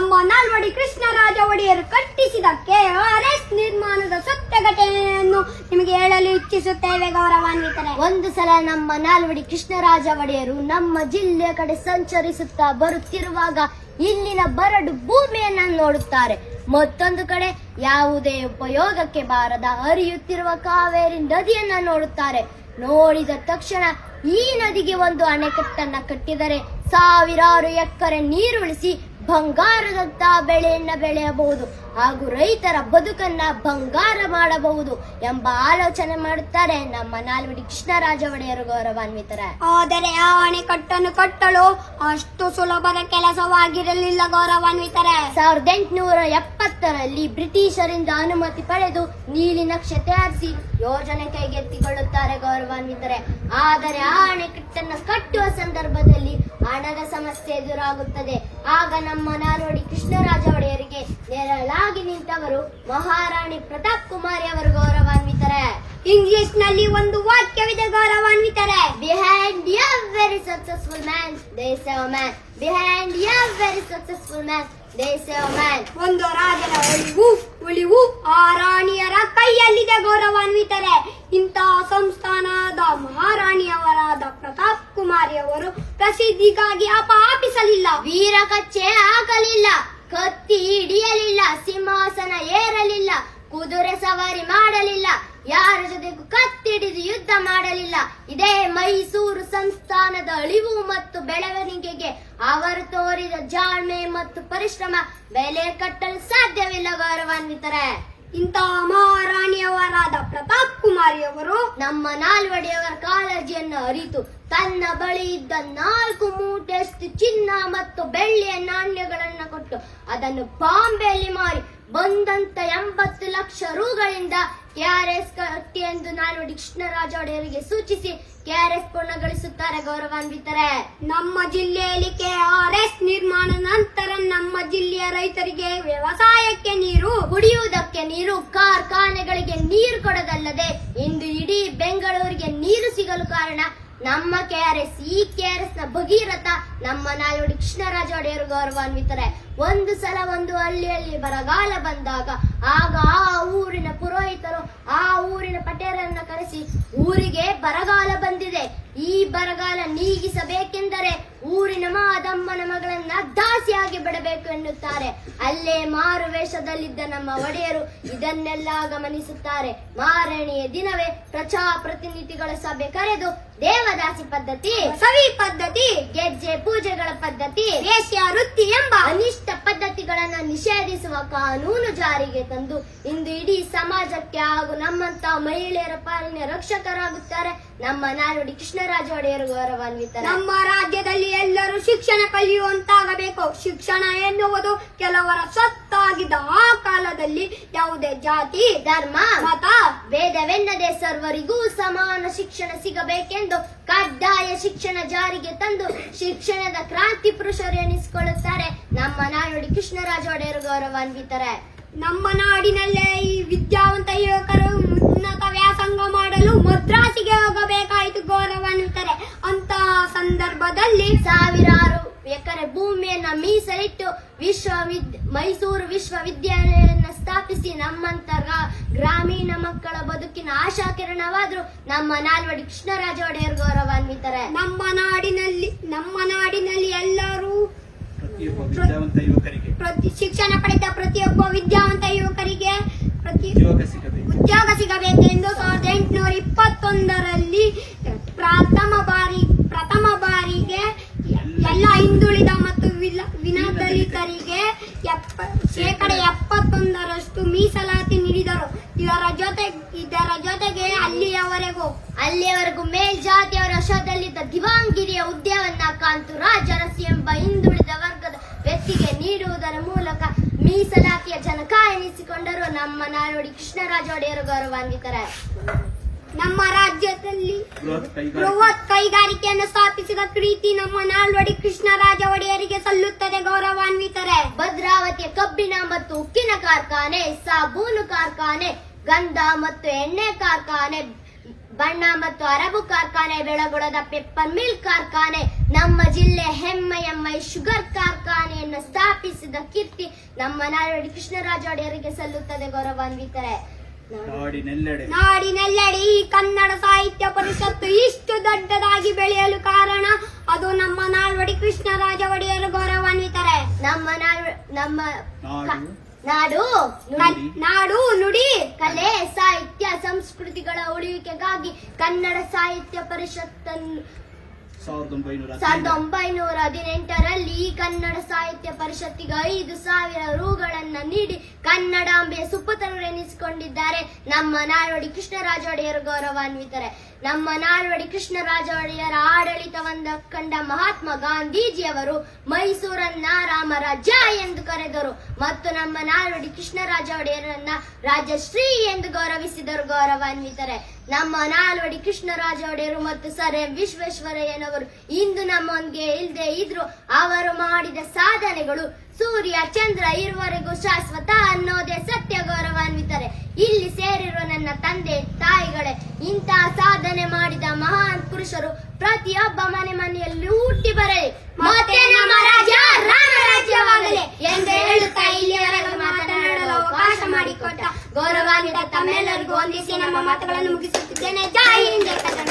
ನಮ್ಮ ನಾಲ್ವಡಿ ಕೃಷ್ಣರಾಜ ಒಡೆಯರು ಕಟ್ಟಿಸಿದ ಕೆಆರ್ಎಸ್ ನಿರ್ಮಾಣದ ಸತ್ಯ ಘಟನೆಯನ್ನು ನಿಮಗೆ ಹೇಳಲು ಇಚ್ಛಿಸುತ್ತೇವೆ ಗೌರವಾನ್ವಿತರೆ. ಒಂದು ಸಲ ನಮ್ಮ ನಾಲ್ವಡಿ ಕೃಷ್ಣರಾಜ ಒಡೆಯರು ನಮ್ಮ ಜಿಲ್ಲೆಯ ಕಡೆ ಸಂಚರಿಸುತ್ತಾ ಬರುತ್ತಿರುವಾಗ ಇಲ್ಲಿನ ಬರಡು ಭೂಮಿಯನ್ನ ನೋಡುತ್ತಾರೆ. ಮತ್ತೊಂದು ಕಡೆ ಯಾವುದೇ ಉಪಯೋಗಕ್ಕೆ ಬಾರದ ಹರಿಯುತ್ತಿರುವ ಕಾವೇರಿ ನದಿಯನ್ನ ನೋಡುತ್ತಾರೆ. ನೋಡಿದ ತಕ್ಷಣ ಈ ನದಿಗೆ ಒಂದು ಅಣೆಕಟ್ಟನ್ನ ಕಟ್ಟಿದರೆ ಸಾವಿರಾರು ಎಕರೆ ನೀರುಳಿಸಿ ಬಂಗಾರದಂತ ಬೆಳೆಯನ್ನ ಬೆಳೆಯಬಹುದು ಹಾಗೂ ರೈತರ ಬದುಕನ್ನ ಬಂಗಾರ ಮಾಡಬಹುದು ಎಂಬ ಆಲೋಚನೆ ಮಾಡುತ್ತಾರೆ ನಮ್ಮ ನಾಲ್ವಡಿ ಕೃಷ್ಣರಾಜ ಒಡೆಯರು ಗೌರವಾನ್ವಿತರ. ಆದರೆ ಆ ಅಣೆಕಟ್ಟನ್ನು ಕಟ್ಟಲು ಅಷ್ಟು ಸುಲಭದ ಕೆಲಸವಾಗಿರಲಿಲ್ಲ ಗೌರವಾನ್ವಿತರೆ. ಸಾವಿರದ ಎಂಟುನೂರ ಎಪ್ಪತ್ತರಲ್ಲಿ ಬ್ರಿಟಿಷರಿಂದ ಅನುಮತಿ ಪಡೆದು ನೀಲಿ ನಕ್ಷೆ ತಯಾರಿಸಿ ಯೋಜನೆ ಕೈಗೆತ್ತಿಕೊಳ್ಳುತ್ತಾರೆ ಗೌರವಾನ್ವಿತರೆ. ಆದರೆ ಆ ಅಣೆಕಟ್ಟನ್ನು ಕಟ್ಟುವ ಸಂದರ್ಭದಲ್ಲಿ ಹಣದ ಸಮಸ್ಯೆ ಎದುರಾಗುತ್ತದೆ. ಆಗ ನಮ್ಮ ನಾಲ್ವಡಿ ಕೃಷ್ಣರಾಜ ಒಡೆಯರಿಗೆ ನೆರಳಾಗಿ ನಿಂತವರು ಮಹಾರಾಣಿ ಪ್ರತಾಪ್ ಕುಮಾರಿ ಅವರು ಗೌರವಾನ್ವಿತರೆ. ಇಂಗ್ಲಿಷ್ನಲ್ಲಿ ಒಂದು ವಾಕ್ಯವಿದೆ ಗೌರವಾನ್ವಿತರೆ. Behind a very successful man there's man behind a very successful man there's man. ಒಂದು ರಾಜರ ಒಳಿವು ಉಳಿವು ಆ ರಾಣಿಯರ ಕೈಯಲ್ಲಿದೆ ಗೌರವಾನ್ವಿತರೆ. ಇಂತಹ ಸಂಸ್ಥಾನದ ಅವರು ಪ್ರಸಿದ್ಧಿಗಾಗಿ ಅಪಾಪಿಸಲಿಲ್ಲ ವೀರ ಕಚ್ಚೆ ಹಾಕಲಿಲ್ಲ ಕತ್ತಿ ಹಿಡಿಯಲಿಲ್ಲ, ಸಿಂಹಾಸನ ಏರಲಿಲ್ಲ, ಕುದುರೆ ಸವಾರಿ ಮಾಡಲಿಲ್ಲ, ಯಾರ ಜೊತೆಗೂ ಕತ್ತಿಡಿದು ಯುದ್ಧ ಮಾಡಲಿಲ್ಲ. ಇದೇ ಮೈಸೂರು ಸಂಸ್ಥಾನದ ಅಳಿವು ಮತ್ತು ಬೆಳವಣಿಗೆಗೆ ಅವರು ತೋರಿದ ಜಾಣ್ಮೆ ಮತ್ತು ಪರಿಶ್ರಮ, ಬೆಲೆ ಕಟ್ಟಲು ಸಾಧ್ಯವಿಲ್ಲ ಗೌರವಾನ್ವಿತರೆ. ಇಂತಹ ಮಹಾರಾಣಿಯವರಾದ ಪ್ರತಾಪ್ ಕುಮಾರಿ ಅವರು ನಮ್ಮ ನಾಲ್ವಡಿಯವರ ಕಾಳಜಿಯನ್ನು ಅರಿತು ತನ್ನ ಬಳಿ ಇದ್ದ ನಾಲ್ಕು ಮೂಟೆಷ್ಟು ಚಿನ್ನ ಮತ್ತು ಬೆಳ್ಳಿಯ ನಾಣ್ಯಗಳನ್ನು ಕೊಟ್ಟು ಅದನ್ನು ಬಾಂಬೆಯಲ್ಲಿ ಮಾರಿ ಬಂದಂತ ಎಂಬತ್ತು ಲಕ್ಷ ರೂಗಳಿಂದ ಕೆಆರ್ಎಸ್ ಕಟ್ಟಿ ಎಂದು ನಾಲ್ವಡಿ ಕೃಷ್ಣರಾಜ ಒಡೆಯರಿಗೆ ಸೂಚಿಸಿ ಕೆಆರ್ಎಸ್ ಪೂರ್ಣಗೊಳಿಸುತ್ತಾರೆ ಗೌರವಾನ್ವಿತರೆ. ನಮ್ಮ ಜಿಲ್ಲೆಯಲ್ಲಿ ಕೆಆರ್ಎಸ್ ನಿರ್ಮಾಣ ನಂತರ ಜಿಲ್ಲೆಯ ರೈತರಿಗೆ ವ್ಯವಸಾಯಕ್ಕೆ ನೀರು, ಕುಡಿಯುವುದಕ್ಕೆ ನೀರು, ಕಾರ್ಖಾನೆಗಳಿಗೆ ನೀರು ಕೊಡದಲ್ಲದೆ ಇಂದು ಇಡೀ ಬೆಂಗಳೂರಿಗೆ ನೀರು ಸಿಗಲು ಕಾರಣ ನಮ್ಮ ಕೆಆರ್ಎಸ್ ಈ ಕೆಆರ್ಎಸ್ನ ಭಗೀರಥ ನಮ್ಮ ನಾಯೋಡಿ ಕೃಷ್ಣರಾಜ ಒಡೆಯರು ಗೌರವಾನ್ವಿತರೆ. ಒಂದು ಸಲ ಒಂದು ಹಳ್ಳಿಯಲ್ಲಿ ಬರಗಾಲ ಬಂದಾಗ ಆಗ ಆ ಊರಿನ ಪುರೋಹಿತರು, ಆ ಊರಿನ ಪಟೇರನ್ನ ಕರೆಸಿ ಊರಿಗೆ ಬರಗಾಲ ಬಂದಿದೆ. ಈ ಬರಗಾಲ ನೀಗಿಸಬೇಕೆಂದರೆ ಊರಿನ ಮಾದಮ್ಮನ ಮಗಳನ್ನ ದಾಸಿಯಾಗಿ ಬಿಡಬೇಕು ಎನ್ನುತ್ತಾರೆ. ಅಲ್ಲೇ ಮಾರು ವೇಷದಲ್ಲಿದ್ದ ನಮ್ಮ ಒಡೆಯರು ಇದನ್ನೆಲ್ಲ ಗಮನಿಸುತ್ತಾರೆ. ಮಾರನೆಯ ದಿನವೇ ಪ್ರಜಾಪ್ರತಿನಿಧಿಗಳ ಸಭೆ ಕರೆದು ದೇವದಾಸಿ ಪದ್ಧತಿ, ಸವಿ ಪದ್ಧತಿ, ಗೆಜ್ಜೆ ಪೂಜೆಗಳ ಪದ್ಧತಿ, ವೇಶ್ಯ ವೃತ್ತಿ ಎಂಬ ಅನಿಷ್ಟ ಪದ್ಧತಿಗಳನ್ನ ನಿಷೇಧಿಸುವ ಕಾನೂನು ಜಾರಿಗೆ ತಂದು ಇಂದು ಇಡೀ ಸಮಾಜಕ್ಕೆ ಹಾಗೂ ನಮ್ಮಂತ ಮಹಿಳೆಯರ ಪಾಲಿನ ರಕ್ಷಕರಾಗುತ್ತಾರೆ. ನಮ್ಮ ನಾಲ್ವಡಿ ಕೃಷ್ಣರಾಜ ಒಡೆಯರು ಗೌರವಾನ್ವಿತರ. ನಮ್ಮ ರಾಜ್ಯದಲ್ಲಿ ಎಲ್ಲರೂ ಶಿಕ್ಷಣ ಕಲಿಯುವಂತಾಗಬೇಕು. ಶಿಕ್ಷಣ ಎನ್ನುವುದು ಕೆಲವರ ಸತ್ತಾಗಿದ್ದ ಆ ಕಾಲದಲ್ಲಿ ಯಾವುದೇ ಜಾತಿ ಧರ್ಮ ಮತ ಭೇದವೆನ್ನದೆ ಸರ್ವರಿಗೂ ಸಮಾನ ಶಿಕ್ಷಣ ಸಿಗಬೇಕೆಂದು ಕಡ್ಡಾಯ ಶಿಕ್ಷಣ ಜಾರಿಗೆ ತಂದು ಶಿಕ್ಷಣದ ಕ್ರಾಂತಿ ಪುರುಷರು ಎನಿಸಿಕೊಳ್ಳುತ್ತಾರೆ. ನಮ್ಮ ನಾಡೋಡಿ ಕೃಷ್ಣರಾಜ ಒಡೆಯರು ಗೌರವಾನ್ವಿತರೆ. ನಮ್ಮ ನಾಡಿನಲ್ಲೇ ಈ ವಿದ್ಯಾವಂತ ಯುವಕರು ಉನ್ನತ ವ್ಯಾಸಂಗ ಮಾಡಲು ಮದ್ರಾಸಿಗೆ ಹೋಗಬೇಕಾಯಿತು ಗೌರವಾನ್ವಿತರೆ. ಅಂತ ಸಂದರ್ಭದಲ್ಲಿ ಸಾವಿರಾರು ಎಕರೆ ಭೂಮಿಯನ್ನ ಮೀಸಲಿಟ್ಟು ವಿಶ್ವವಿದ್ ಮೈಸೂರು ವಿಶ್ವವಿದ್ಯಾಲಯವನ್ನ ಸ್ಥಾಪಿಸಿ ನಮ್ಮಂತ ಗ್ರಾಮೀಣ ಮಕ್ಕಳ ಬದುಕಿನ ಆಶಾಕಿರಣವಾದ್ರು ನಮ್ಮ ನಾಲ್ವಡಿ ಕೃಷ್ಣರಾಜ ಒಡೆಯರ್ ಗೌರವಾನ್ವಿತರೆ. ನಮ್ಮ ನಾಡಿನಲ್ಲಿ ನಮ್ಮ ನಾಡಿನಲ್ಲಿ ಎಲ್ಲರೂ ಪ್ರತಿಯೊಬ್ಬ ವಿದ್ಯಾವಂತ ಯುವಕರಿಗೆ. ಪ್ರತಿ ಶಿಕ್ಷಣ ಹುದ್ದೆಯನ್ನ ಕಾಂತು ರಾಜರಸಿ ಎಂಬ ಹಿಂದುಳಿದ ವರ್ಗದ ವ್ಯಕ್ತಿಗೆ ನೀಡುವುದರ ಮೂಲಕ ಮೀಸಲಾತಿಯ ಜನಕ ಎನಿಸಿಕೊಂಡರು. ನಮ್ಮ ನಾಡೋಡಿ ಕೃಷ್ಣರಾಜ ಒಡೆಯರು ಗೌರವಾನ್ವಿತರೆ. ನಮ್ಮ ರಾಜ್ಯದಲ್ಲಿ ಬೃಹತ್ ಕೈಗಾರಿಕೆ ಬೃಹತ್ ಕೈಗಾರಿಕೆಯನ್ನು ಸ್ಥಾಪಿಸಿದ ಪ್ರೀತಿ ನಮ್ಮ ನಾಲ್ವಡಿ ಕೃಷ್ಣರಾಜ ಒಡೆಯರಿಗೆ ಸಲ್ಲುತ್ತದೆ ಗೌರವಾನ್ವಿತರೆ. ಭದ್ರಾವತಿಯ ಕಬ್ಬಿನ ಮತ್ತು ಉಕ್ಕಿನ ಕಾರ್ಖಾನೆ, ಸಾಬೂನು ಕಾರ್ಖಾನೆ, ಗಂಧ ಮತ್ತು ಎಣ್ಣೆ ಕಾರ್ಖಾನೆ ಬಣ್ಣ ಮತ್ತು ಅರಬು ಕಾರ್ಖಾನೆ ಬೆಳಗೊಳದ ಪೆಪ್ಪರ್ ಮಿಲ್ ಕಾರ್ಖಾನೆ ನಮ್ಮ ಜಿಲ್ಲೆ ಹೆಮ್ಮೆಯ ಮೈ ಶುಗರ್ ಕಾರ್ಖಾನೆಯನ್ನು ಸ್ಥಾಪಿಸಿದ ಕೀರ್ತಿ ನಮ್ಮ ನಾಲ್ವಡಿ ಕೃಷ್ಣರಾಜ ಒಡೆಯರಿಗೆ ಸಲ್ಲುತ್ತದೆ ಗೌರವಾನ್ವಿತರೆ. ನಾಡಿನೆಲ್ಲೆಡೆ. ನಾಡಿನೆಲ್ಲೆಡೆ ಈ ಕನ್ನಡ ಸಾಹಿತ್ಯ ಪರಿಷತ್ತು ಇಷ್ಟು ದೊಡ್ಡದಾಗಿ ಬೆಳೆಯಲು ಕಾರಣ ಅದು ನಮ್ಮ ನಾಲ್ವಡಿ ಕೃಷ್ಣರಾಜ ಒಡೆಯರು ಗೌರವಾನ್ವಿತರೆ. ನಮ್ಮ ನಾಡು ನಮ್ಮ ನಾಡು ನಾಡು. ನುಡಿ, ಕಲೆ ಸಾಹಿತ್ಯ ಸಂಸ್ಕೃತಿಗಳ ಉಳಿವಿಕೆಗಾಗಿ ಕನ್ನಡ ಸಾಹಿತ್ಯ ಪರಿಷತ್ತನ್ನು ಸಾವಿರದ ಒಂಬೈನೂರ ಸಾವಿರದ ಒಂಬೈನೂರ ಹದಿನೆಂಟರಲ್ಲಿ ಈ ಕನ್ನಡ ಸಾಹಿತ್ಯ ಪರಿಷತ್ತಿಗೆ ಐದು ಸಾವಿರ ರೂಗಳನ್ನ ನೀಡಿ ಕನ್ನಡಾಂಬೆಯ ಸುಪುತ್ರರು ಎನಿಸಿಕೊಂಡಿದ್ದಾರೆ ನಮ್ಮ ನಾಡೋಡಿ ಕೃಷ್ಣರಾಜ ಒಡೆಯರು ಗೌರವಾನ್ವಿತರೆ. ನಮ್ಮ ನಾಲ್ವಡಿ ಕೃಷ್ಣರಾಜ ಒಡೆಯರ ಆಡಳಿತವನ್ನ ಕಂಡ ಮಹಾತ್ಮ ಗಾಂಧೀಜಿಯವರು ಮೈಸೂರನ್ನ ರಾಮರಾಜ್ಯ ಎಂದು ಕರೆದರು. ಮತ್ತು ನಮ್ಮ ನಾಲ್ವಡಿ ಕೃಷ್ಣರಾಜ ಒಡೆಯರನ್ನ ರಾಜಶ್ರೀ ಎಂದು ಗೌರವಿಸಿದರು ಗೌರವಾನ್ವಿತರೆ. ನಮ್ಮ ನಾಲ್ವಡಿ ಕೃಷ್ಣರಾಜ ಒಡೆಯರು ಮತ್ತು ಸರ್ ಎಂ ವಿಶ್ವೇಶ್ವರಯ್ಯನವರು ಇಂದು ನಮ್ಮೊಂದಿಗೆ ಇಲ್ಲದೆ ಇದ್ರು ಅವರು ಮಾಡಿದ ಸಾಧನೆಗಳು ಸೂರ್ಯ, ಚಂದ್ರ ಇರುವವರೆಗೂ ಶಾಶ್ವತ ಅನ್ನೋದೇ ಸತ್ಯ ಗೌರವಾನ್ವಿತರೆ ಇಲ್ಲಿ ಸೇರಿರುವ ನನ್ನ ತಂದೆ ತಾಯಿಗಳೇ ಇಂತಹ ಸಾಧನೆ ಮಾಡಿದ ಮಹಾನ್ ಪುರುಷರು ಪ್ರತಿಯೊಬ್ಬ ಮನೆ ಮನೆಯಲ್ಲಿ ಹುಟ್ಟಿ ಬರಲಿ ಮತ್ತೆ ನಮ್ಮ ರಾಜ್ಯ ರಾಮರಾಜ್ಯವಾಗಲಿ ಎಂದು ಹೇಳುತ್ತಾ ಇಲ್ಲಿಯವರೆಗೂ ಮಾತನಾಡಲು ಅವಕಾಶ ಮಾಡಿಕೊಟ್ಟ ಗೌರವಾನ್ವಿತ ತಮ್ಮೆಲ್ಲರಿಗೂ ವಂದಿಸಿ ನಮ್ಮ ಮಾತುಗಳನ್ನು ಮುಗಿಸುತ್ತಿದ್ದೇನೆ. ಜೈ ಹಿಂದ್.